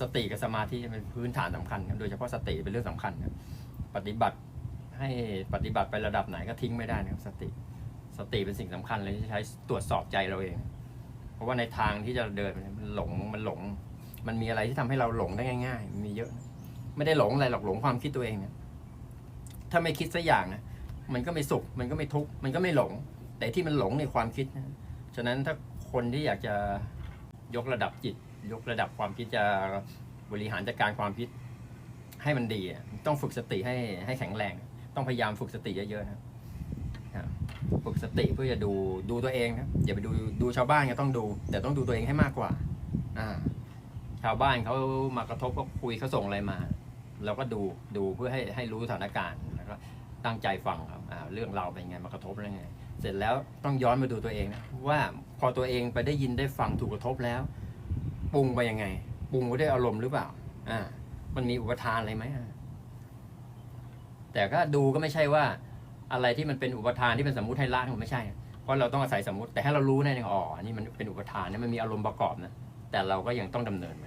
สติกับสมาธิเป็นพื้นฐานสำคัญครับโดยเฉพาะสติเป็นเรื่องสำคัญครับปฏิบัติให้ปฏิบัติไประดับไหนก็ทิ้งไม่ได้นะครับสติ สติเป็นสิ่งสำคัญเลยที่ใช้ตรวจสอบใจเราเอง เพราะว่าในทางที่จะเดินมันหลงมันหลง มันมีอะไรที่ทำให้เราหลงได้ง่ายๆมีเยอะ ไม่ได้หลงอะไรหรอกหลงความคิดตัวเองเนี่ยถ้าไม่คิดสักอย่างนะมันก็ไม่สุขมันก็ไม่ทุกข์มันก็ไม่หลง แต่ที่มันหลงในความคิดนะฉะนั้นถ้าคนที่อยากจะยกระดับจิต ยกระดับความคิดจะบริหารจัดการความคิดให้มันดีต้องฝึกสติให้ให้แข็งแรง ต้องพยายามฝึกสติเยอะๆนะฝึกสติเพื่อจะดูดูตัวเองนะอย่าไปดูดูชาวบ้านก็ต้องดู แต่ต้องดูตัวเองให้มากกว่า อ่า ชาวบ้านเขามากระทบก็คุยเขาส่งอะไรมาเราก็ดูดูเพื่อให้ให้รู้สถานการณ์แล้วก็ตั้งใจฟังครับอ่าเรื่องเราเป็นไงมากระทบแล้วไง เสร็จแล้วต้องย้อนมาดูตัวเองนะว่าพอตัวเองไปได้ยินได้ฟังถูกกระทบแล้ว ปรุงไปยังไงปรุงไปด้วยอารมณ์หรือเปล่า อ่า มันมีอุปทานอะไรไหมแต่ก็ดูก็ไม่ใช่ว่า อะไรที่มันเป็นอุปทานที่เป็นสมมติให้ละมันไม่ใช่ เพราะเราต้องอาศัยสมมติแต่ให้เรารู้แน่นอ๋ออันนี่มันเป็นอุปทานนะมันมีอารมณ์ประกอบนะแต่เราก็ยังต้องดำเนินไป